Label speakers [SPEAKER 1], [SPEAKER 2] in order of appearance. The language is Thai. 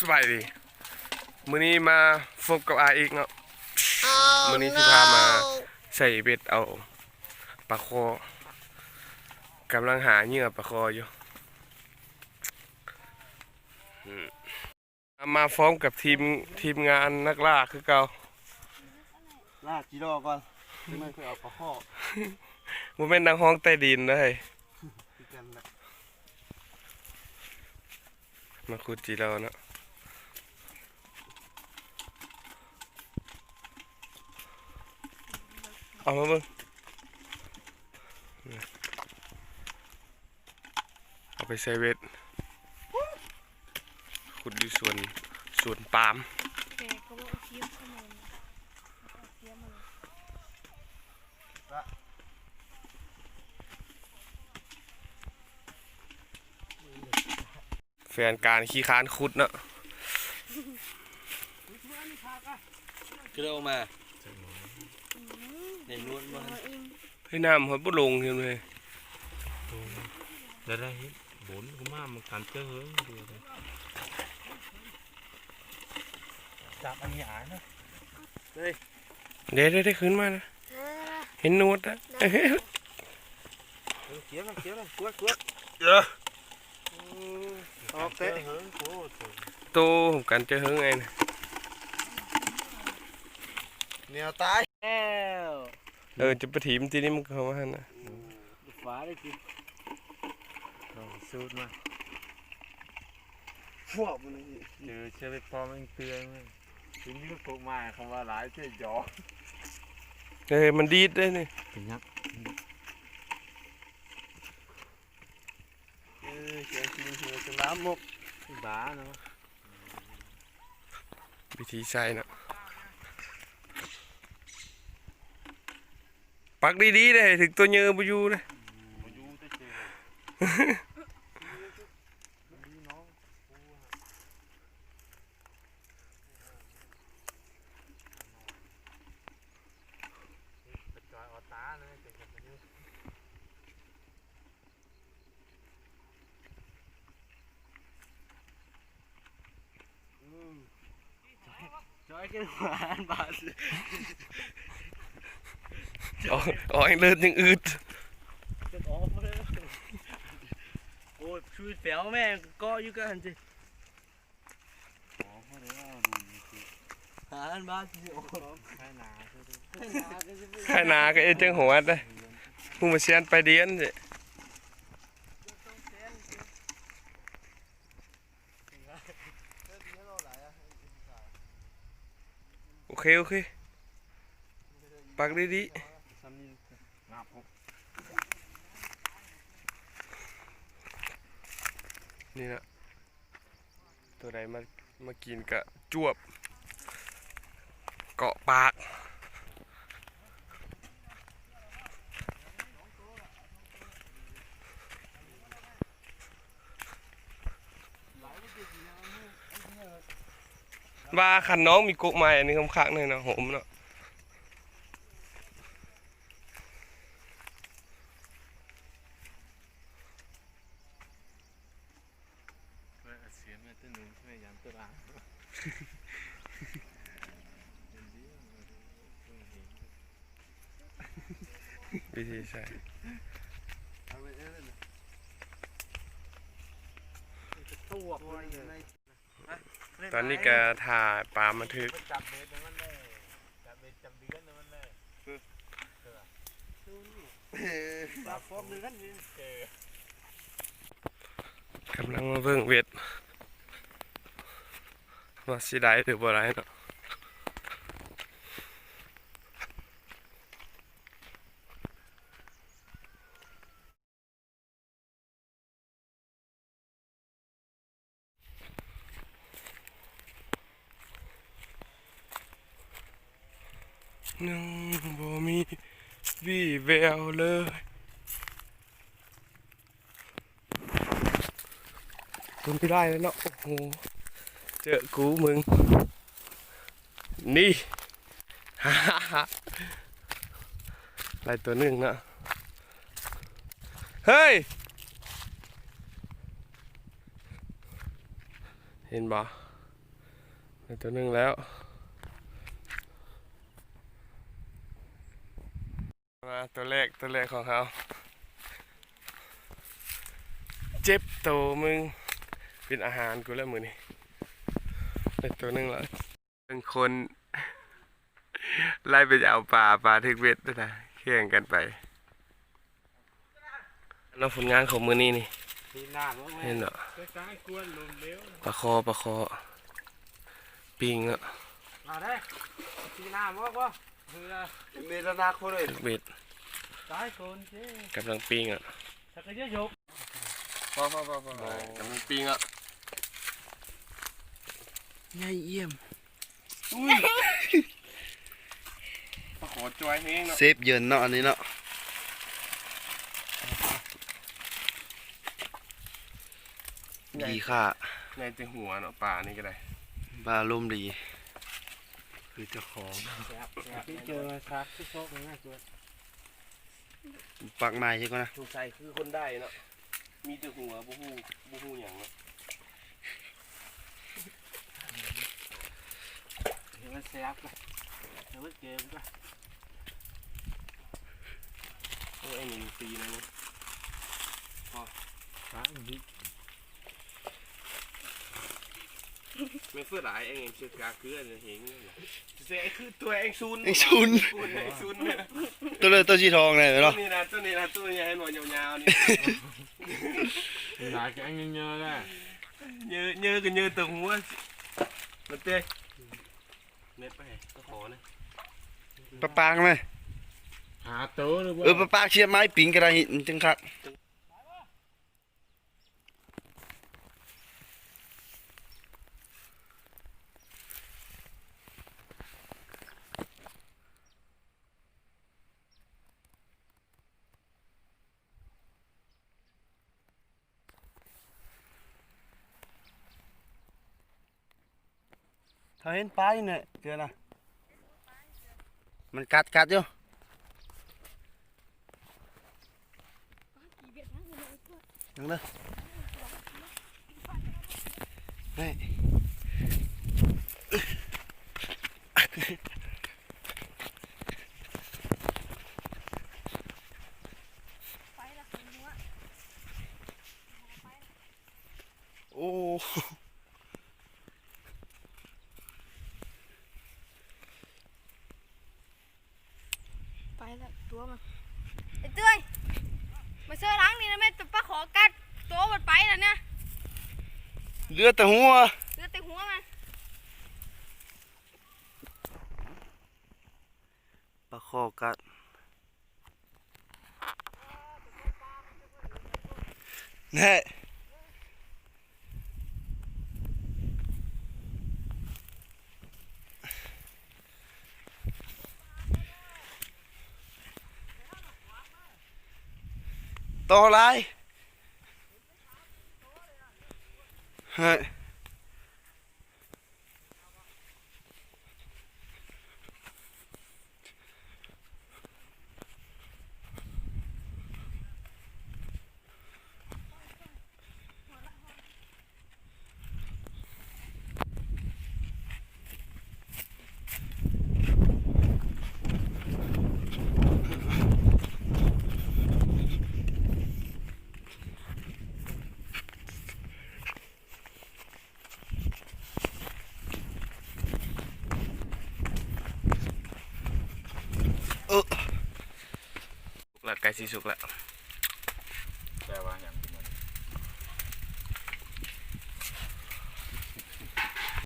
[SPEAKER 1] สบายดีมื้อนี้มาพบกับอาอีกเนาะมื้อนี้สิพามาใส่เบ็ดเอาปลาคอกำลังหาเหยื่อปลาคออยู่อืมมาพร้อมกับทีมทีมงานนักล่าคือเก่า
[SPEAKER 2] ลากจีดอก่อนที่มันเคยเอาปลาข้อ
[SPEAKER 1] บ่แม่นนังห้องใต้ดินเลย
[SPEAKER 2] คือกันแหละ
[SPEAKER 1] มาขุดจีเราเนาะ เอามาเบิ่งเอาไปใส่เวทขุดอยู่สวนส่วนปาล์ม
[SPEAKER 3] แกก็บอกเทียบเข้ามเทียบมาเลย
[SPEAKER 1] แฟนการขี้ค้านขุดเนาะ
[SPEAKER 2] คือเอามา นวลมา
[SPEAKER 3] เอาเอง
[SPEAKER 1] เฮ้ยน้ำหอยบุลงเห็นไหม
[SPEAKER 4] แล้ได้เฮ็ดบุญกูมามันกันเจอเฮ้ยดูเลย
[SPEAKER 2] จับอันนี้อ่านนะ
[SPEAKER 1] เดี๋ยเดี๋ยวได้ขึ้นมานะ
[SPEAKER 3] เห็
[SPEAKER 1] นนวดอะ
[SPEAKER 2] เขียวนเขียวนกวดกวด
[SPEAKER 1] เยออ
[SPEAKER 2] ออก
[SPEAKER 4] เตะโต
[SPEAKER 1] ผมกันเจอเฮิงไงนะ
[SPEAKER 2] แนวตาย
[SPEAKER 1] เออจะไปถีมทีนี้มันเข้ามาหั่นนะ
[SPEAKER 2] ฟ้าได้กิน
[SPEAKER 4] ลองสูดมา
[SPEAKER 2] พวกมันนี่
[SPEAKER 4] เจอเชื่อไปพอมันเตือนเลยทีนี้ก็ตกมาคำว่าหลายเชื่อหยอก
[SPEAKER 1] เออมันดีดได้นี่
[SPEAKER 4] เป็นยักษ์
[SPEAKER 2] เออเขียวชิมเขียวจะน้ำมก
[SPEAKER 4] บ้าเนาะ
[SPEAKER 1] วิธีใช้นะ ปักดีๆเลยถึงตัวเยอะไปอยู่เลย
[SPEAKER 4] มาอยู่ได้เจอจอยออตาเลยเก่งกันนี่
[SPEAKER 2] จอยกันหวานบาด
[SPEAKER 1] อ๋ออ๋อเองเลิศยังอืด
[SPEAKER 2] จะออกเลยโอ้ยช่วยแฝวแม่งก็อยู่กันสิ
[SPEAKER 4] อ๋อเพราะเดี๋ยวเราดูนี่คือ
[SPEAKER 2] หาอันบาดสิโอ้ย
[SPEAKER 4] ใช่นาใช่ไหม
[SPEAKER 1] แค่นาก็เอ็นจังหัวได้ผู้มาเชียนไปเดียนสิโอเคโอเคปักดีๆ
[SPEAKER 4] ซ้ำนี่งับผม
[SPEAKER 1] นี่นะตัวใดมามากินกะจวบ เกาะปากว่าคันน้องมีกุ๊กไม้อันนี้คำคักเลยนะโหมเนาะ
[SPEAKER 4] เสียแม่ตัวหนึ่งใช่ไหมยันตัวอ่างเดี๋ย วนี้
[SPEAKER 1] วิธีใช้
[SPEAKER 2] เอาไปเอ้ยตัวตัวอยู่ใน
[SPEAKER 1] ตอนนี้ก็ถ่ายปลามาทึก
[SPEAKER 4] จับเบ็ดมันเลยจับเบ็ดจับเดือนมันเลย
[SPEAKER 2] ปลาฟอมหนึ่งกันนี่
[SPEAKER 1] กำลังมาเบิ่งเวท ว่าสิได้หรือบ่ได้เนาะยังบ่มีวี่แววเลยคุณไม่ได้แล้วเนาะ โอ้โห เจอกูมึง นี่ฮ่าฮ่าฮ่าอะไรตัวหนึ่งนะ เฮ้ย เห็นบ่ได้ตัวหนึ่งแล้วมาตัวแรกตัวแรกของเขาเจ็บโตมึงเป็นอาหารกูแล้วมือนี่ เป็นตัวหนึ่งแล้วเป็นคนไล่ไปเอาปลาปลาทึกเวทด้วยนะแข่งกันไปแล้วผลงานของมือนี้นี่
[SPEAKER 4] ที่หน้ามั้งแม่
[SPEAKER 1] เห็นเหรอ
[SPEAKER 4] ใกล้ๆกวนลมเลี้ยว
[SPEAKER 1] ปลาคอปลาคอปิงอะ
[SPEAKER 4] มาได้ที่หน้ามั้งวะเฮือเมตนาคนเลย
[SPEAKER 1] ทึกเวท
[SPEAKER 2] ตายคนเจ้
[SPEAKER 1] กำลังปิงอะ
[SPEAKER 2] ชักกระเยอะยก
[SPEAKER 1] พอพอพอพอกำลังปิงอะ
[SPEAKER 2] ใหญ่เยี่ยม
[SPEAKER 1] ปลาคอจอยแห้งเนาะ
[SPEAKER 2] เซฟเยินเนาะอันนี้เนาะดีค่ะ
[SPEAKER 1] ในแต่หัวเนาะปลานี่ก็ได้
[SPEAKER 2] บาลมดี
[SPEAKER 1] คือเจ้าของ
[SPEAKER 4] ที่เจอซักที่โชคง่ายตัว
[SPEAKER 2] ปักไม้ใช่ไหมนะ
[SPEAKER 1] สงสัยคือคนได้เนาะมีแต่หัวบูฮูบูฮูอย่างเนาะ
[SPEAKER 4] เห็นมันแซ่บเลยเห็นมันเกมก็
[SPEAKER 1] โอ้ยไอ้นี่มันตีนะเนี่ย
[SPEAKER 4] ฟ้าดิ
[SPEAKER 1] ไม่เฟื่อหลายเองเชือกกาเกลือเนี่ยเห็นเนี่ยเสียคือตัวเองซุน
[SPEAKER 2] ไอ้ชุน
[SPEAKER 1] ตัวเองซุนเนี่ย
[SPEAKER 2] ตัวเลยตัวชีทองเลย
[SPEAKER 1] ตัว
[SPEAKER 2] เนาะ
[SPEAKER 1] นี้นะตัวนี้นะตัวใหญ่หน่อยยาวๆนี่
[SPEAKER 4] หนาแกงเยอะๆเลย
[SPEAKER 1] เยอะเยอะกันเยอะตัวหัวมันเต้ เม็ดไปก็ขอนะ
[SPEAKER 2] ปลาปากไหม
[SPEAKER 4] หาตัวหรือ
[SPEAKER 2] เออปลาปากเชียบไม้ปิงกระไรหินจังคัก เขาเห็นปลาอยู่เนี่ยเจอนะมันกัดกัดอยู่ยังเลยนี่
[SPEAKER 3] ไปละคนหัว
[SPEAKER 2] โอ้
[SPEAKER 3] ไปละตัวมันไอ้เต้ยมาเสื้อล้างนี่นะแม่ตัวปลาขอกัดตัวมันไปแล้วเนี่ย
[SPEAKER 2] เลือดแต่หัว
[SPEAKER 3] เหลือแต่หัวมัน
[SPEAKER 2] ปลาคอกัดแน่ ตออะไรเฮ้ย
[SPEAKER 1] สีสุกละ
[SPEAKER 4] แต่ว่าอย่าง